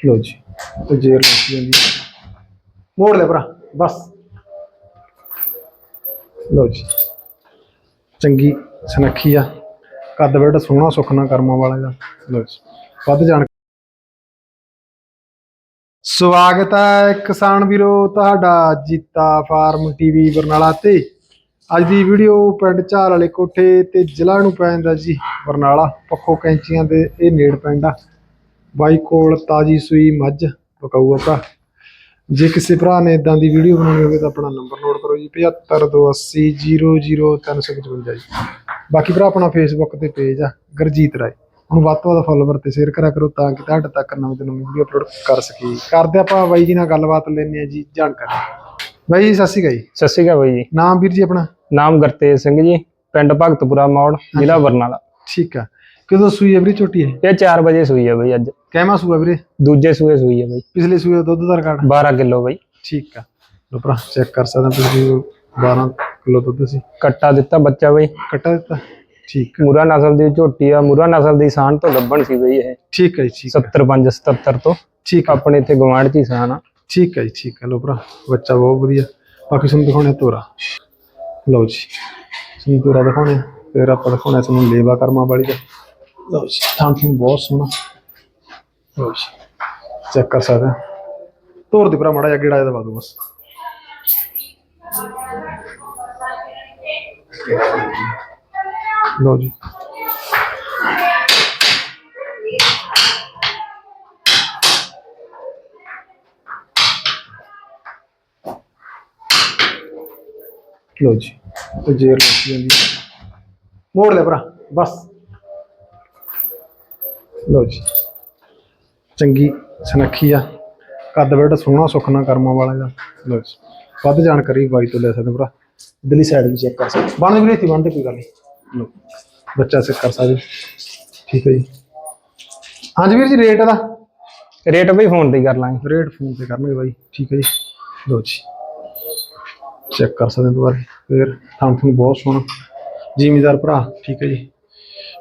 ਲੋ ਜੀ, ਤੇ ਜੇਰ ਲੱਗੀ ਜਾਂਦੀ ਮੋੜ ਲੈ ਭਰਾ, ਬਸ। ਲੋ ਜੀ। ਚੰਗੀ ਸੁਨੱਖੀ ਆ। ਕੱਦ ਬੜਾ ਸੋਹਣਾ ਸੁਖਣਾ ਕਰਮਾਂ ਵਾਲਾ ਦਾ ਲੋ ਜੀ। ਵੱਧ ਜਾਣ ਸਵਾਗਤ ਹੈ ਕਿਸਾਨ ਵੀਰੋ, ਤੁਹਾਡਾ ਜੀਤਾ ਫਾਰਮ ਟੀਵੀ ਬਰਨਾਲਾ ਤੇ। ਅੱਜ ਦੀ ਵੀਡੀਓ ਪਿੰਡ ਝਾਲ ਵਾਲੇ ਕੋਠੇ ਤੇ ਜ਼ਿਲ੍ਹਾ ਨੂੰ ਪੈ ਜਾਂਦਾ ਜੀ ਬਰਨਾਲਾ, ਪੱਖੋ ਕੈਂਚੀਆਂ ਦੇ, ਇਹ ਨੇੜ ਪਿੰਡ ਆ ਬਾਈ ਕੋਲ ਤਾਜੀ ਸੂਈ ਮੱਝ ਪਕਾਊ ਭਰਾ। ਜੇ ਕਿਸੇ ਭਰਾ ਨੇ ਇਦਾਂ ਦੀ ਵੀਡੀਓ ਬਣਾਉਣੀ ਹੋਵੇ ਤਾਂ ਆਪਣਾ ਨੰਬਰ ਨੋਟ ਕਰੋ ਜੀ 7528000355 ਜੀ। ਬਾਕੀ ਭਰਾ ਆਪਣਾ ਫੇਸਬੁੱਕ ਤੇ ਪੇਜ ਆ ਗੁਰਜੀਤ ਰਾਏ। ਹੁਣ ਵੱਧ ਤੋਂ ਵੱਧ ਫੋਲੋਵਰ ਤੇ ਸ਼ੇਅਰ ਕਰਿਆ ਕਰੋ ਤਾਂ ਕਿ ਤੁਹਾਡੇ ਤੱਕ ਨਵੀਂ ਤੋਂ ਨਵੀਂ ਵੀਡੀਓ ਅਪਲੋਡ ਕਰ ਸਕੀਏ। ਕਰਦੇ ਆਪਾਂ ਬਾਈ ਜੀ ਨਾਲ ਗੱਲਬਾਤ ਲੈਣੇ ਆ ਜੀ ਜਾਣਕਾਰੀ। ਬਾਈ ਜੀ ਸਤਿ ਸ਼੍ਰੀ ਅਕਾਲ ਜੀ। ਸਤਿ ਸ਼੍ਰੀ ਅਕਾਲ ਬਾਈ ਜੀ। ਨਾਮ ਵੀਰ ਜੀ ਆਪਣਾ? ਨਾਮ ਗੁਰਤੇਜ ਸਿੰਘ ਜੀ ਪਿੰਡ ਭਗਤਪੁਰਾ ਮੌੜ ਜ਼ਿਲ੍ਹਾ ਬਰਨਾਲਾ। ਠੀਕ ਆ। ਕਦੋਂ ਸੂਈ ਹੈ ਵੀਰੇ ਝੋਟੀ ਹੈ ਇਹ 4 ਵਜੇ ਸੂਈ ਹੈ ਬਾਈ ਅੱਜ। ਕਹਿਮਾ ਸੂਆ ਵੀਰੇ? ਦੂਜੇ ਸੂਏ ਸੂਈ ਹੈ ਬਾਈ। ਪਿਛਲੇ ਸੂਏ ਦਾ ਦੁੱਧ ਦਾ ਰਿਕਾਰਡ? 12 ਕਿਲੋ ਬਾਈ। ਠੀਕ ਆ। ਲੋ ਭਰਾ ਚੈੱਕ ਕਰ ਸਕਦੇ ਹੋ ਤੁਸੀਂ 12 ਕਿਲੋ ਦੁੱਧ ਸੀ। ਕੱਟਾ ਦਿੱਤਾ ਬੱਚਾ ਬਾਈ। ਕੱਟਾ ਦਿੱਤਾ? ਠੀਕ ਮੁਰਾ ਨਸਲ ਦੀ ਝੋਟੀ ਆ ਮੁਰਾ ਨਸਲ ਦੀ ਸਾਨ ਤੋਂ ਲੱਭਣ ਸੀ ਬਾਈ ਇਹ। ਠੀਕ ਹੈ ਜੀ ਠੀਕ ਆ। 75 77 ਤੋਂ। ਠੀਕ ਆਪਣੇ ਇੱਥੇ ਗਵਾਂਢ ਚ ਹੀ ਸਾਨ ਆ। ਠੀਕ ਹੈ ਜੀ ਠੀਕ ਹੈ ਲੋ ਭਰਾ ਬੱਚਾ ਬਹੁਤ ਵਧੀਆ। ਬਾਕੀ ਤੁਹਾਨੂੰ ਦਿਖਾਉਣੇ ਤੋਰਾ। ਲਓ ਜੀ ਤੁਹਾਨੂੰ ਤੋਰਾ ਦਿਖਾਉਣੇ ਫਿਰ ਆਪਾਂ ਦਿਖਾਉਣੇ ਤੁਹਾਨੂੰ ਲੇਵਾ ਕਰਮਾ ਵਾਲੀ ਦਾ। ਲਓ ਜੀ, ਥਾਂ ਥਾਂ ਬਹੁਤ ਸੋਹਣਾ। ਲਓ ਜੀ, ਚੈੱਕ ਕਰ ਸਕਦੇ ਹੋ ਤੋਰ ਦੇ ਭਰਾ, ਮਾੜਾ ਜਿਹਾ ਗੇੜਾ ਇਹਦਾ ਬਾਦੂ ਬਸ। ਲਓ ਜੀ। ਲਓ ਜੀ, ਤੇ ਜੇਰ ਲੱਗੀ ਜਾਂਦੀ। ਮੋੜ ਲੈ ਭਰਾ, ਬਸ। ਲਓ ਜੀ। ਚੰਗੀ ਸੁਨੱਖੀ ਆ। ਕੱਦ ਬੜਾ ਸੋਹਣਾ ਸੁਖਣਾ ਕਰਮਾਂ ਵਾਲਾ ਦਾ ਲਓ ਜੀ। ਵੱਧ ਜਾਣਕਾਰੀ ਬਾਈ ਤੋਂ ਲੈ ਸਕਦੇ ਭਰਾ। ਇਧਰਲੀ ਸਾਈਡ ਵੀ ਚੈੱਕ ਕਰ ਸਕਦੇ ਬਣਦੇ ਵੀਰੇ ਇੱਥੇ ਬਣਦੇ ਕੋਈ ਗੱਲ ਨਹੀਂ। ਲਓ ਬੱਚਾ ਚੈੱਕ ਕਰ ਸਕਦੇ ਹੋ। ਠੀਕ ਹੈ ਜੀ। ਹਾਂਜੀ ਵੀਰ ਜੀ ਰੇਟ ਦਾ? ਰੇਟ ਬਈ ਫੋਨ ਤੇ ਹੀ ਕਰ ਲਾਂਗੇ। ਰੇਟ ਫੋਨ ਤੇ ਕਰਨਗੇ ਬਾਈ। ਠੀਕ ਹੈ ਜੀ। ਲਓ ਜੀ। ਚੈੱਕ ਕਰ ਸਕਦੇ ਦੁਬਾਰਾ। ਫਿਰ ਥਾਂ ਤੁਹਾਨੂੰ ਬਹੁਤ ਸੋਹਣਾ। ਜ਼ਿਮੀਦਾਰ ਭਰਾ। ਠੀਕ ਹੈ ਜੀ।